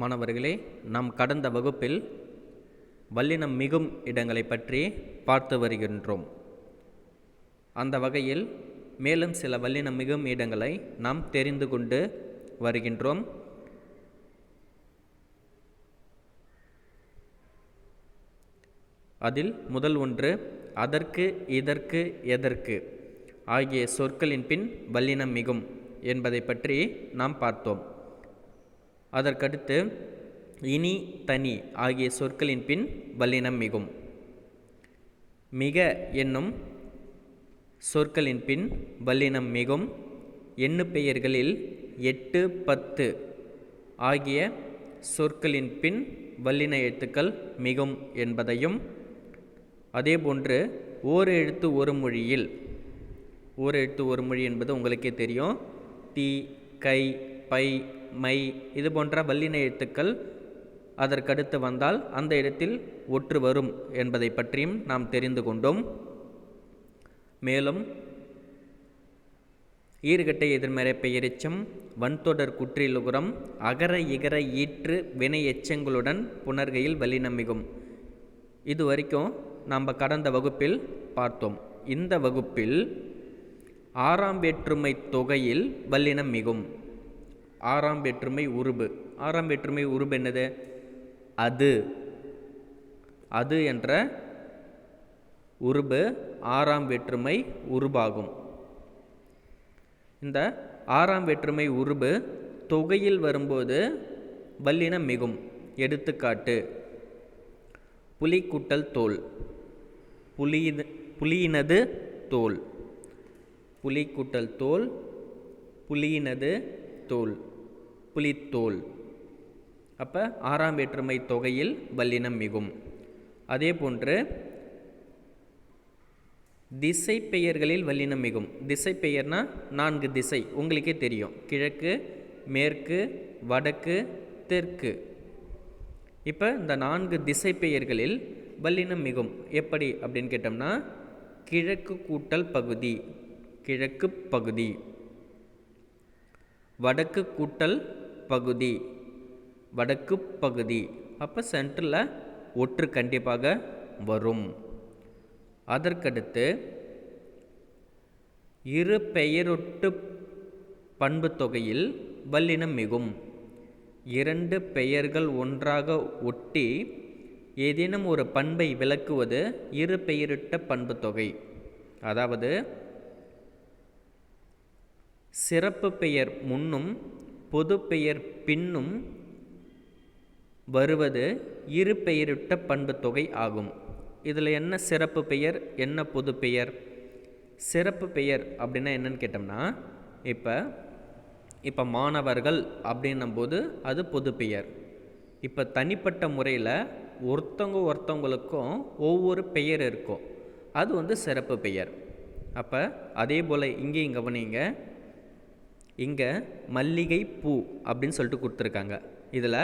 மாணவர்களே நாம் கடந்த வகுப்பில் வல்லினம் மிகும் இடங்களை பற்றி பார்த்து வருகின்றோம். அந்த வகையில் மேலும் சில வல்லினம் மிகும் இடங்களை நாம் தெரிந்து கொண்டு வருகின்றோம். அதில் முதல் ஒன்று அதற்கு இதற்கு எதற்கு ஆகிய சொற்களின் பின் வல்லினம் மிகும் என்பதை பற்றி நாம் பார்த்தோம். அதற்கடுத்து இனி தனி ஆகிய சொற்களின் பின் வல்லினம் மிகும். மிக என்னும் சொற்களின் பின் வல்லினம் மிகும். எண்ணு பெயர்களில் எட்டு பத்து ஆகிய சொற்களின் பின் வல்லின எழுத்துக்கள் மிகும் என்பதையும் அதேபோன்று ஓர் எழுத்து ஒரு மொழியில் ஓர் எழுத்து ஒரு மொழி என்பது உங்களுக்கே தெரியும். தி கை பை மை இது போன்ற வல்லின எழுத்துக்கள் அதற்கடுத்து வந்தால் அந்த இடத்தில் ஒற்று வரும் என்பதை பற்றியும் நாம் தெரிந்து கொண்டோம். மேலும் ஈறுகட்டை எதிர்மறை பெயரிச்சம் வன்தொடர் குற்றிலுகுரம் அகர இகர ஈற்று வினை எச்சங்களுடன் புனர்கையில் வல்லினமிகும் இது வரைக்கும் நாம் கடந்த வகுப்பில் பார்த்தோம். இந்த வகுப்பில் ஆறாம் வேற்றுமை தொகையில் வல்லினம் மிகும். ஆறாம் வேற்றுமை உருபு. ஆறாம் வேற்றுமை உருபு என்னது? அது. அது என்ற உருபு ஆறாம் வேற்றுமை உருபாகும். இந்த ஆறாம் வேற்றுமை உருபு தொகையில் வரும்போது வல்லினம் மிகும். எடுத்துக்காட்டு புலி குட்டல் தோல். புலியின புலியினது தோல். புலி குட்டல் தோல் புலியினது தோல். புலித்தோல். அப்போ ஆறாம் வேற்றுமை தொகையில் வல்லினம் மிகும். அதே போன்று திசை பெயர்களில் வல்லினம் மிகும். திசை பெயர்னா நான்கு திசை. உங்களுக்கே தெரியும். கிழக்கு மேற்கு வடக்கு தெற்கு. இப்போ இந்த நான்கு திசை பெயர்களில் வல்லினம் மிகும். எப்படி அப்படின்னு கேட்டோம்னா கிழக்கு கூட்டல் பகுதி கிழக்கு பகுதி. வடக்கு கூட்டல் பகுதி வடக்கு பகுதி. அப்போ சென்டரில் ஒற்று கண்டிப்பாக வரும். அதற்கடுத்து இரு பெயரொட்டு பண்பு தொகையில் வல்லினம் மிகும். இரண்டு பெயர்கள் ஒன்றாக ஒட்டி ஏதேனும் ஒரு பண்பை விளக்குவது இரு பெயரிட்ட பண்பு தொகை. அதாவது சிறப்பு பெயர் முன்னும் பொது பெயர் பின்னும் வருவது இரு பெயரிட்ட பண்பு தொகை ஆகும். இதில் என்ன சிறப்பு பெயர் என்ன பொது பெயர் சிறப்பு பெயர் அப்படின்னா என்னன்னு கேட்டோம்னா இப்போ இப்போ மாணவர்கள் அப்படின்னும்போது அது பொது பெயர் இப்போ தனிப்பட்ட முறையில் ஒருத்தவங்க ஒருத்தவங்களுக்கும் ஒவ்வொரு பெயர் இருக்கும். அது வந்து சிறப்பு பெயர். அப்போ அதே போல் இங்கேயும் கவனிங்க இங்கே மல்லிகை பூ அப்படின்னு சொல்லிட்டு கொடுத்துருக்காங்க. இதில்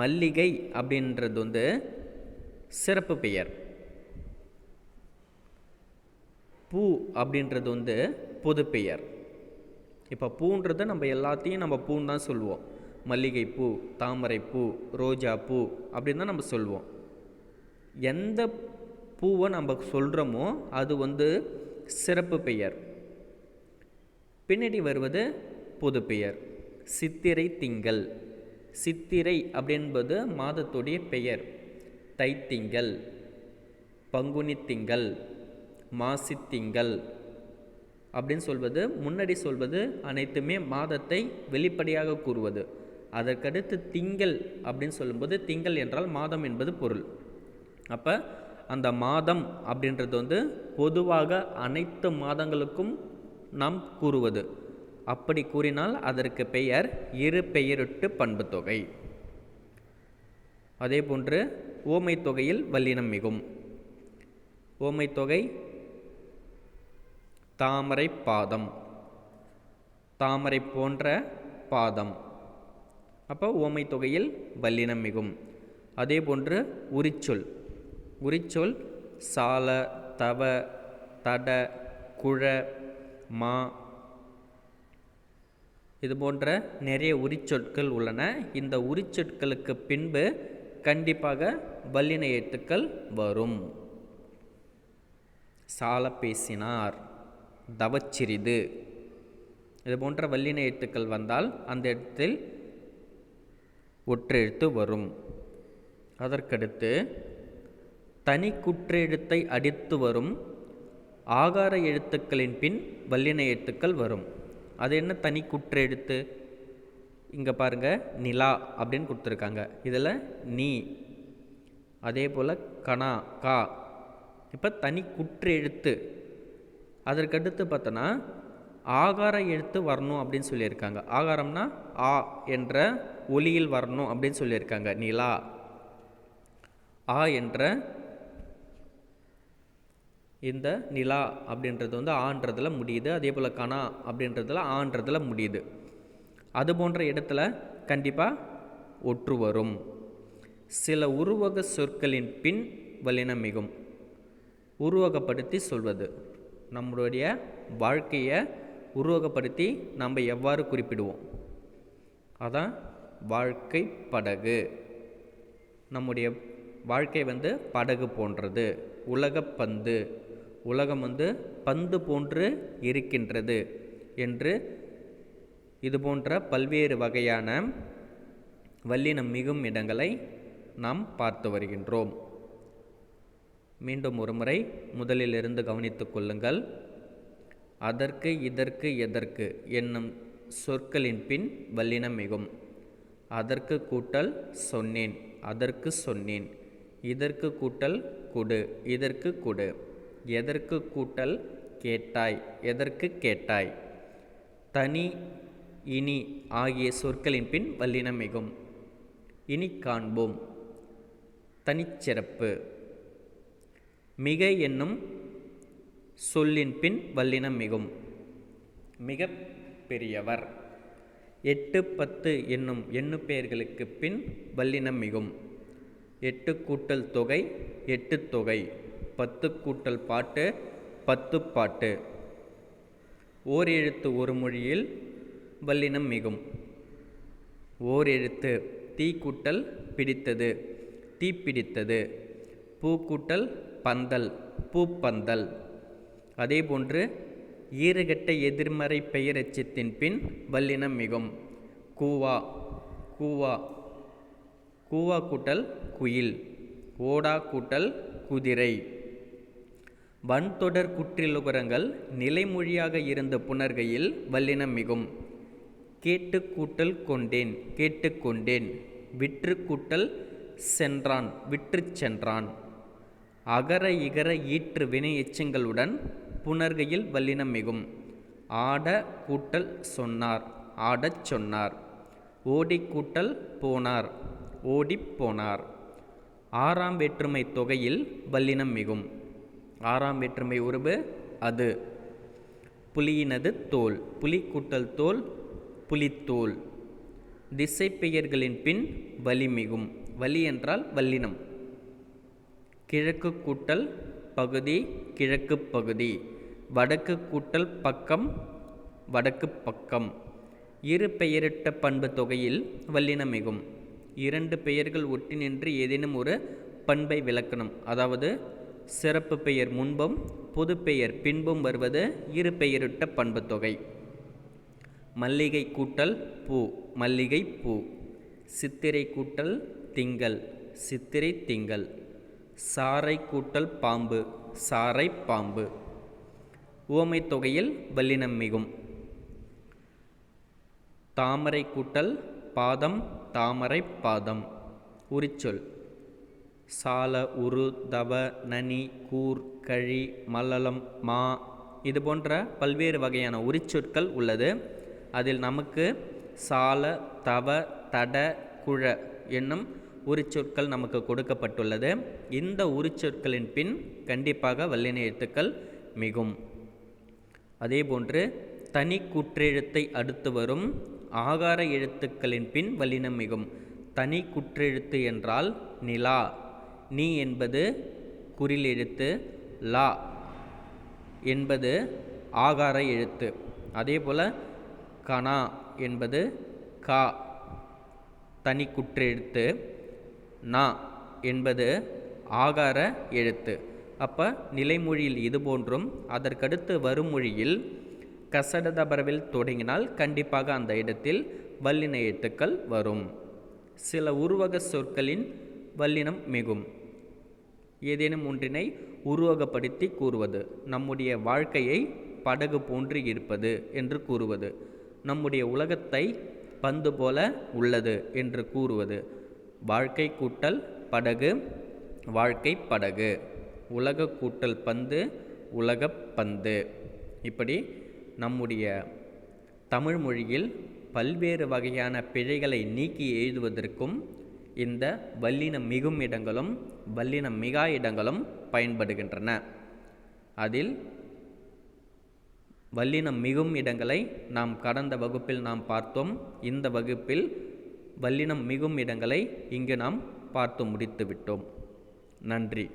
மல்லிகை அப்படின்றது வந்து சிறப்பு பெயர். பூ அப்படின்றது வந்து பொது பெயர். இப்போ பூன்றதை நம்ம எல்லாத்தையும் நம்ம பூன்னு தான் சொல்லுவோம். மல்லிகை பூ தாமரை பூ ரோஜா பூ அப்படின்னு தான் நம்ம சொல்லுவோம். எந்த பூவை நம்ம சொல்கிறோமோ அது வந்து சிறப்பு பெயர். பின்னாடி வருவது பொது பெயர். சித்திரை திங்கள். சித்திரை அப்படின்பது மாதத்துடைய பெயர். தைத்திங்கள். பங்குனி திங்கள். மாசித்திங்கள் அப்படின்னு சொல்வது முன்னாடி சொல்வது அனைத்துமே மாதத்தை வெளிப்படையாக கூறுவது. அதற்கடுத்து திங்கள் அப்படின்னு சொல்லும்போது திங்கள் என்றால் மாதம் என்பது பொருள். அப்போ அந்த மாதம் அப்படின்றது வந்து பொதுவாக அனைத்து மாதங்களுக்கும் நாம் கூறுவது. அப்படி கூறினால் அதற்கு பெயர் இரு பெயரிட்டு பண்பு தொகை. அதே போன்று ஓமை தொகையில் வல்லினம் மிகும். ஓமை தொகை தாமரை பாதம். தாமரை போன்ற பாதம். அப்போ ஓமை தொகையில் வல்லினம் மிகும். அதே போன்று உரிச்சொல். உரிச்சொல் சால தவ தட குழ மா இது போன்ற நிறைய உரிச்சொற்கள் உள்ளன. இந்த உரிச்சொற்களுக்கு பின்பு கண்டிப்பாக வல்லின எழுத்துக்கள் வரும். சால பேசினார் தவச்சிறிது. இது போன்ற வல்லின எழுத்துக்கள் வந்தால் அந்த இடத்தில் ஒற்றெழுத்து வரும். அதற்கடுத்து தனி குற்றெழுத்தை அடித்து வரும் ஆகார எழுத்துக்களின் பின் வல்லின எழுத்துக்கள் வரும். அது என்ன தனி குற்றெழுத்து இங்கே பாருங்கள் நிலா அப்படின்னு கொடுத்துருக்காங்க. இதில் நீ அதே போல் கணா கா. இப்போ தனி குற்றெழுத்து அதற்கடுத்து பார்த்தோன்னா ஆகார எழுத்து வரணும் அப்படின்னு சொல்லியிருக்காங்க. ஆகாரம்னா ஆ என்ற ஒலியில் வரணும் அப்படின்னு சொல்லியிருக்காங்க. நிலா. ஆ என்ற இந்த நிலா அப்படின்றது வந்து ஆன்றதில் முடியுது அதே போல் கணா அப்படின்றதுல ஆன்றதில் முடியுது. அது போன்ற இடத்துல கண்டிப்பாக ஒற்று வரும். சில உருவக சொற்களின் பின் வலினம் மிகும். உருவகப்படுத்தி சொல்வது. நம்மளுடைய வாழ்க்கையை உருவகப்படுத்தி நம்ம எவ்வாறு குறிப்பிடுவோம்? அதான் வாழ்க்கை படகு. நம்முடைய வாழ்க்கை வந்து படகு போன்றது. உலகப்பந்து உலகம் வந்து பந்து போன்று இருக்கின்றது என்று இது போன்ற பல்வேறு வகையான வல்லினம் மிகும் இடங்களை நாம் பார்த்து வருகின்றோம். மீண்டும் ஒருமுறை முதலிலிருந்து கவனித்துக் கொள்ளுங்கள். அதற்கு இதற்கு எதற்கு என்னும் சொற்களின் பின் வல்லினம் மிகும். அதற்கு கூட்டல் சொன்னேன் அதற்கு சொன்னேன். இதற்கு கூட்டல் குடு இதற்கு குடு. எதற்கு கூட்டல் கேட்டாய்? எதற்கு கேட்டாய்? தனி இனி ஆகிய சொற்களின் பின் வல்லினம் மிகும். இனி காண்போம். தனிச்சிறப்பு மிக என்னும் சொல்லின் பின் வல்லினம் மிகும். மிக பெரியவர். எட்டு பத்து என்னும் எண்ணு பெயர்களுக்கு பின் வல்லினம் மிகும். எட்டு கூட்டல் தொகை எட்டு தொகை. பத்து கூட்டல் பாட்டு பத்து பாட்டு ஓர் எழுத்து ஒரு மொழியில் வல்லினம் மிகும். ஓர் எழுத்து தீ கூட்டல் பிடித்தது தீ பிடித்தது பூ கூட்டல் பந்தல் பூப்பந்தல். அதேபோன்று ஈறுகட்ட எதிர்மறை பெயரெச்சத்தின் பின் வல்லினம் மிகும். கூவா கூவா. கூவா கூட்டல் குயில் ஓடா கூட்டல் குதிரை. வன்தொடர் குற்றிலுகரங்கள் நிலைமொழியாக இருந்த புணர்கையில் வல்லினம் மிகும் கேட்டு கூட்டல் கொண்டேன் கேட்டுக்கொண்டேன் விற்று கூட்டல் சென்றான் விற்று சென்றான். அகர இகர ஈற்று வினை எச்சங்களுடன் புணர்கையில் வல்லினம் மிகும் ஆட கூட்டல் சொன்னார் ஆடச் சொன்னார். ஓடி கூட்டல் போனார் ஓடிப் போனார். ஆறாம் வேற்றுமை தொகையில் வல்லினம் மிகும் ஆறாம் வேற்றுமை உருவு அது. புலியினது தோல் புலி கூட்டல் தோல் புலித்தோல். திசை பெயர்களின் பின் வலி மிகும். வலி என்றால் வல்லினம். கிழக்கு கூட்டல் பகுதி கிழக்கு பகுதி. வடக்கு கூட்டல் பக்கம் வடக்கு பக்கம். இரு பெயரிட்ட பண்பு தொகையில் வல்லினமிகும் இரண்டு பெயர்கள் ஒட்டி நின்று ஏதேனும் ஒரு பண்பை விளக்கணும். அதாவது சிறப்பு பெயர் முன்பும் பொதுப்பெயர் பெயர் பின்பும் வருவது இரு பெயரிட்ட பண்புத்தொகை மல்லிகை கூட்டல் பூ மல்லிகை பூ. சித்திரை கூட்டல் திங்கள் சித்திரை திங்கள். சாறை கூட்டல் பாம்பு சாறை பாம்பு. உவமை தொகையில் வல்லினம் மிகும். தாமரை கூட்டல் பாதம் தாமரை பாதம். உரிச்சொல். சால உரு தவ நனி கூர் கழி மல்லலம் மா இது போன்ற பல்வேறு வகையான உரிச்சொற்கள் உள்ளது. அதில் நமக்கு சால தவ தட குழ என்னும் உரிச்சொற்கள் நமக்கு கொடுக்கப்பட்டுள்ளது. இந்த உரிச்சொற்களின் பின் கண்டிப்பாக வல்லின எழுத்துக்கள் மிகும். அதேபோன்று தனி குற்றெழுத்தை அடுத்து வரும் ஆகார எழுத்துக்களின் பின் வல்லினம் மிகும். தனி குற்றெழுத்து என்றால் நிலா. நீ என்பது குறில் எழுத்து லா என்பது ஆகார எழுத்து. அதே போல் கனா என்பது கா தனி குற்றெழுத்து நா என்பது ஆகார எழுத்து. அப்போ நிலைமொழியில் இது போன்றும் அதற்கடுத்து வரும் மொழியில் கசடதபரவில் தொடங்கினால் கண்டிப்பாக அந்த இடத்தில் வல்லின எழுத்துக்கள் வரும். சில உருவக சொற்களின் வல்லினம் மிகும். ஏதேனும் ஒன்றினை உருவகப்படுத்தி கூறுவது நம்முடைய வாழ்க்கையை படகு போன்று இருப்பது என்று கூறுவது நம்முடைய உலகத்தை பந்து போல உள்ளது என்று கூறுவது. வாழ்க்கை கூட்டல் படகு வாழ்க்கை படகு. உலக கூட்டல் பந்து உலகப் பந்து. இப்படி நம்முடைய தமிழ் மொழியில் பல்வேறு வகையான பிழைகளை நீக்கி எழுதுவதற்கும் இந்த வல்லினம் மிகும் இடங்களும் வல்லினம் மிகா இடங்களும் பயன்படுகின்றன. அதில் வல்லினம் மிகும் இடங்களை நாம் கடந்த வகுப்பில் நாம் பார்த்தோம். இந்த வகுப்பில் வல்லினம் மிகும் இடங்களை இங்கு நாம் பார்த்து முடித்துவிட்டோம். நன்றி.